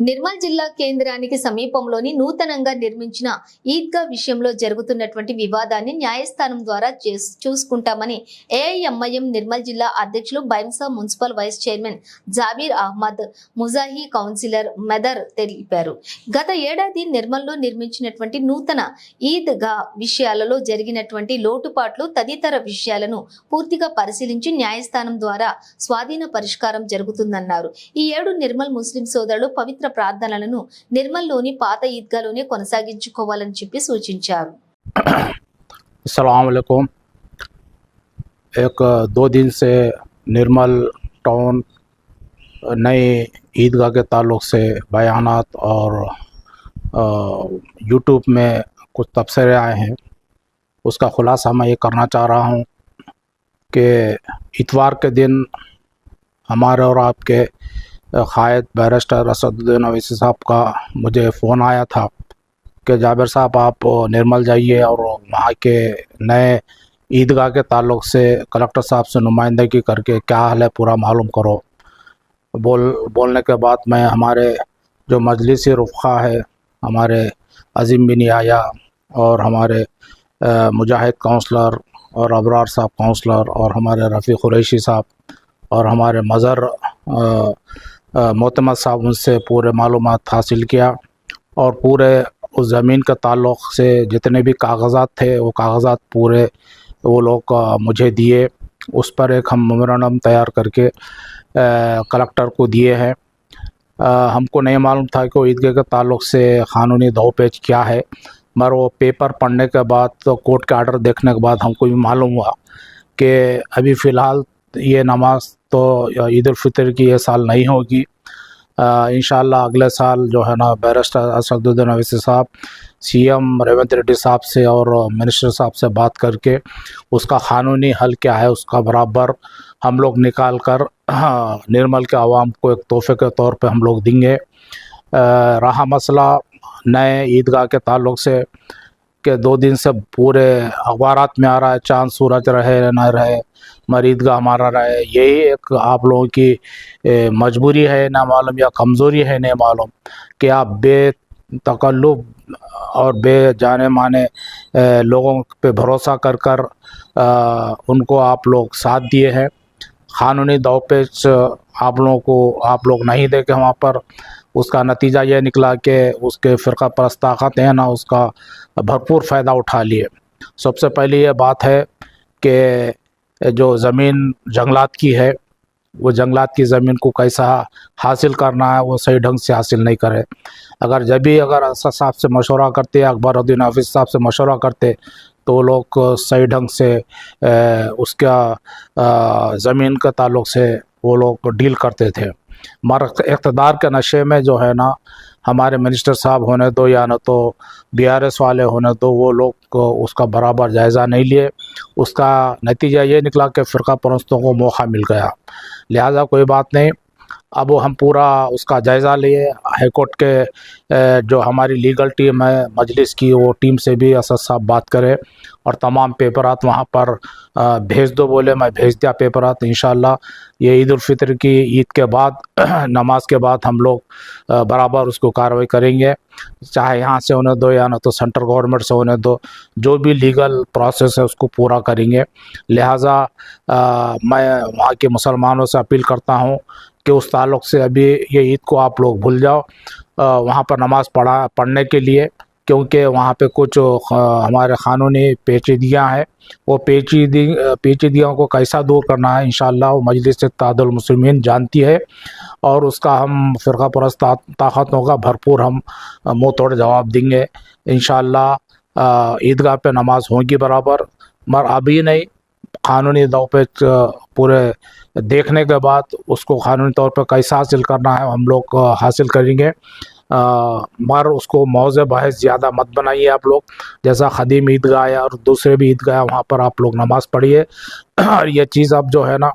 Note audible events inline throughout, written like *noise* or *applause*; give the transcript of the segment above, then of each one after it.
నిర్మల్ జిల్లా కేంద్రానికి సమీపంలోని నూతనంగా నిర్మించిన ఈద్గా విషయంలో జరుగుతున్నటువంటి వివాదాన్ని న్యాయస్థానం ద్వారా చేస్- చూసుకుంటామని ఏఐఎంఐఎం నిర్మల్ జిల్లా అధ్యక్షులు Bhainsa municipal vice chairman Jabir Ahmed Mujahi councillor Medar తెలిపారు. గత ఏడాది నిర్మల్లో నిర్మించినటువంటి నూతన ఈద్గా విషయాలలో జరిగినటువంటి లోటుపాట్లు తదితర విషయాలను పూర్తిగా పరిశీలించి న్యాయస్థానం ద్వారా స్వాధీన పరిష్కారం జరుగుతుందన్నారు. ఈ ఏడు నిర్మల్ ముస్లిం సోదరులు పవిత్ర పవిత్ర ప్రార్థనలను నిర్మల్లోని పాత ఈద్గాలోనే కొనసాగించుకోవాలని చెప్పి సూచించారు. دو دن سے نرمل ٹاؤن نئے عیدگاہ کے تعلق سے بیانات اور یوٹیوب میں کچھ تبصرے آئے ہیں اس کا خلاصہ میں یہ کرنا چاہ رہا ہوں کہ اتوار کے دن ہمارے اور آپ کے قائد بیرسٹر اسد الدین اویسی صاحب کا مجھے فون آیا تھا کہ جابر صاحب آپ نرمل جائیے اور وہاں کے نئے عیدگاہ کے تعلق سے کلکٹر صاحب سے نمائندگی کر کے کیا حال ہے پورا معلوم کرو۔ بول، بولنے کے بعد میں ہمارے جو مجلسی رفقہ ہے، ہمارے عظیم بن آیا اور ہمارے مجاہد کاؤنسلر اور ابرار صاحب کاؤنسلر اور ہمارے رفیق قریشی صاحب اور ہمارے مظہر محتمہ صاحب ان سے پورے معلومات حاصل کیا اور پورے اس زمین کے تعلق سے جتنے بھی کاغذات تھے، وہ کاغذات پورے وہ لوگ مجھے دیے۔ اس پر ایک ہم ممرانم تیار کر کے کلکٹر کو دیے ہیں۔ ہم کو نہیں معلوم تھا کہ وہ عیدگاہ کے تعلق سے قانونی دو پیج کیا ہے، مگر وہ پیپر پڑھنے کے بعد کورٹ کے آرڈر دیکھنے کے بعد ہم کو بھی معلوم ہوا کہ ابھی فی الحال یہ نماز تو عید الفطر کی یہ سال نہیں ہوگی۔ انشاءاللہ اگلے سال جو ہے نا بیرسٹر اسد الدین اویسی صاحب، سی ایم ریونت ریڈی صاحب سے اور منسٹر صاحب سے بات کر کے اس کا قانونی حل کیا ہے، اس کا برابر ہم لوگ نکال کر نرمل کے عوام کو ایک تحفے کے طور پہ ہم لوگ دیں گے۔ رہا مسئلہ نئے عیدگاہ کے تعلق سے کہ دو دن سے پورے اخبارات میں آ رہا ہے، چاند سورج رہے نہ رہے، مرید گاہ ہمارا رہے، یہی ایک آپ لوگوں کی مجبوری ہے، نہ معلوم یا کمزوری ہے نہ معلوم کہ آپ بے تکلب اور بے جانے مانے لوگوں پہ بھروسہ کر کر ان کو آپ لوگ ساتھ دیے ہیں۔ قانونی دو پیچ آپ لوگوں کو آپ لوگ نہیں دے وہاں پر۔ اس کا نتیجہ یہ نکلا کہ اس کے فرقہ پرست طاقت نہ اس کا بھرپور فائدہ اٹھا لیے۔ سب سے پہلے یہ بات ہے کہ جو زمین جنگلات کی ہے، وہ جنگلات کی زمین کو کیسا حاصل کرنا ہے، وہ صحیح ڈھنگ سے حاصل نہیں کرے۔ اگر جب بھی اگر اسد صاحب سے مشورہ کرتے، اکبر الدین حافظ صاحب سے مشورہ کرتے، تو وہ لوگ صحیح ڈھنگ سے اس کا زمین کے تعلق سے وہ لوگ ڈیل کرتے تھے۔ مگر اقتدار کے نشے میں جو ہے نا ہمارے منسٹر صاحب ہونے دو یا نہ تو بی آر ایس والے ہونے دو، وہ لوگ کو اس کا برابر جائزہ نہیں لیے۔ اس کا نتیجہ یہ نکلا کہ فرقہ پرستوں کو موقع مل گیا۔ لہٰذا کوئی بات نہیں۔ اب وہ ہم پورا اس کا جائزہ لیے۔ ہائی کورٹ کے جو ہماری لیگل ٹیم ہے، مجلس کی، وہ ٹیم سے بھی اسد صاحب بات کرے اور تمام پیپرات وہاں پر بھیج دو، بولے، میں بھیج دیا پیپرات، انشاءاللہ یہ عید الفطر کی عید کے بعد، *clears throat* نماز کے بعد ہم لوگ برابر اس کو کاروائی کریں گے۔ چاہے یہاں سے ہونے دو یا نہ تو سینٹر گورنمنٹ سے ہونے دو، جو بھی لیگل پروسیس ہے، اس کو پورا کریں گے۔ لہٰذا میں وہاں کے مسلمانوں سے اپیل کرتا ہوں کہ اس تعلق سے ابھی یہ عید کو آپ لوگ بھول جاؤ۔ وہاں پر نماز پڑھا، پڑھنے کے لیے، کیونکہ وہاں پہ کچھ ہمارے قانونی پیچیدگیاں ہیں۔ وہ پیچیدگی پیچیدگیوں کو کیسا دور کرنا ہے، انشاءاللہ وہ مجلس تعد المسلمین جانتی ہے۔ اور اس کا ہم فرقہ پرست طاقتوں کا بھرپور ہم منہ توڑ جواب دیں گے۔ انشاءاللہ عیدگاہ پہ نماز ہوں گی برابر۔ مگر ابھی نہیں قانونی دو پہ پورے دیکھنے کے بعد اس کو قانونی طور پہ کیسا حاصل کرنا ہے، ہم لوگ حاصل کریں گے۔ مگر اس کو موضع بحث زیادہ مت بنائیے آپ لوگ۔ جیسا قدیم عید گاہ اور دوسرے بھی عید گاہ وہاں پر آپ لوگ نماز پڑھیے۔ اور یہ چیز اب جو ہے نا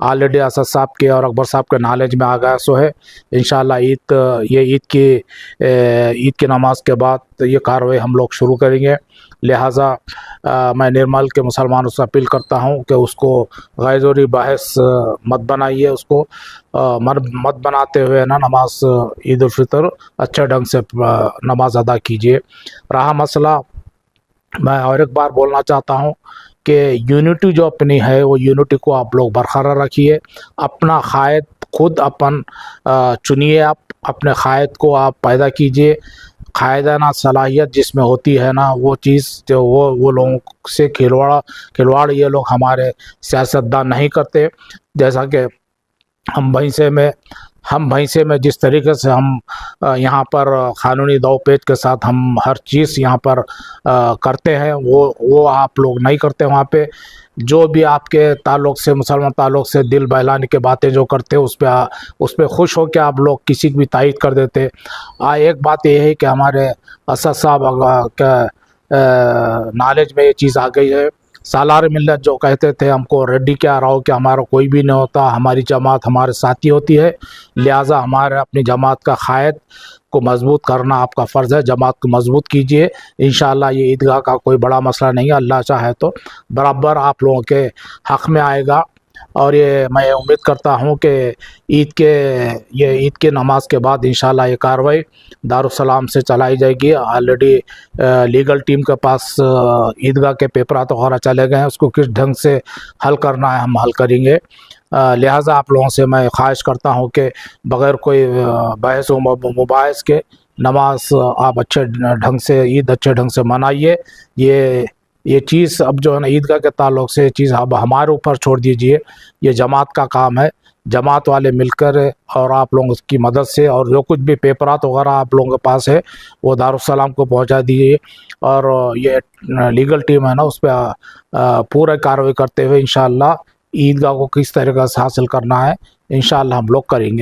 آلریڈی اسد صاحب کے اور اکبر صاحب کے نالج میں آ سو ہے انشاءاللہ عید یہ عید کی عید کی نماز کے بعد یہ کاروائی ہم لوگ شروع کریں گے لہٰذا میں نرمل کے مسلمانوں سے اپیل کرتا ہوں کہ اس کو غیر بحث مت بنائیے اس کو مت بناتے ہوئے نا نماز عید الفطر اچھے ڈھنگ سے نماز ادا کیجیے رہا مسئلہ میں اور ایک بار بولنا چاہتا ہوں کہ یونٹی جو اپنی ہے، وہ یونٹی کو آپ لوگ برقرار رکھیے۔ اپنا قائد خود اپن چنیے آپ۔ اپنے قائد کو آپ پیدا کیجیے۔ قائدانہ صلاحیت جس میں ہوتی ہے نا، وہ چیز جو وہ وہ لوگوں سے کھلواڑا، کھلواڑ یہ لوگ ہمارے سیاستدان نہیں کرتے۔ جیسا کہ ہم بھینسے میں ہم بھینسے میں جس طریقے سے ہم یہاں پر قانونی دو پیچ کے ساتھ ہم ہر چیز یہاں پر کرتے ہیں، وہ وہ آپ لوگ نہیں کرتے وہاں پہ۔ جو بھی آپ کے تعلق سے، مسلمان تعلق سے دل بہلانے کے باتیں جو کرتے، اس پہ اس پہ خوش ہو کے آپ لوگ کسی کی بھی تائید کر دیتے۔ آ، ایک بات یہ ہے کہ ہمارے اسد صاحب کے نالج میں یہ چیز آ گئی ہے۔ سالار ملت جو کہتے تھے ہم کو ریڈی کیا رہو کہ ہمارا کوئی بھی نہیں ہوتا، ہماری جماعت ہمارے ساتھی ہوتی ہے۔ لہٰذا ہمارے اپنی جماعت کا قائد کو مضبوط کرنا آپ کا فرض ہے، جماعت کو مضبوط کیجیے۔ انشاءاللہ یہ عیدگاہ کا کوئی بڑا مسئلہ نہیں ہے، اللہ چاہے تو برابر آپ لوگوں کے حق میں آئے گا۔ اور یہ میں امید کرتا ہوں کہ عید کے یہ عید کے نماز کے بعد انشاءاللہ یہ کاروائی دارالسلام سے چلائی جائے گی۔ آلریڈی لیگل ٹیم کے پاس عیدگاہ کے پیپرات وغیرہ چلے گئے ہیں۔ اس کو کس ڈھنگ سے حل کرنا ہے ہم حل کریں گے۔ لہٰذا آپ لوگوں سے میں خواہش کرتا ہوں کہ بغیر کوئی بحث و مباحث کے نماز آپ اچھے ڈھنگ سے، عید اچھے ڈھنگ سے منائیے۔ یہ یہ چیز اب جو ہے نا عیدگاہ کے تعلق سے یہ چیز اب ہمارے اوپر چھوڑ دیجیے۔ یہ جماعت کا کام ہے۔ جماعت والے مل کر اور آپ لوگ اس کی مدد سے اور جو کچھ بھی پیپرات وغیرہ آپ لوگوں کے پاس ہے، وہ دارالسلام کو پہنچا دیجیے اور یہ لیگل ٹیم ہے نا، اس پہ پورے کاروائی کرتے ہوئے انشاءاللہ عیدگاہ کو کس طریقے سے حاصل کرنا ہے، انشاءاللہ ہم لوگ کریں گے۔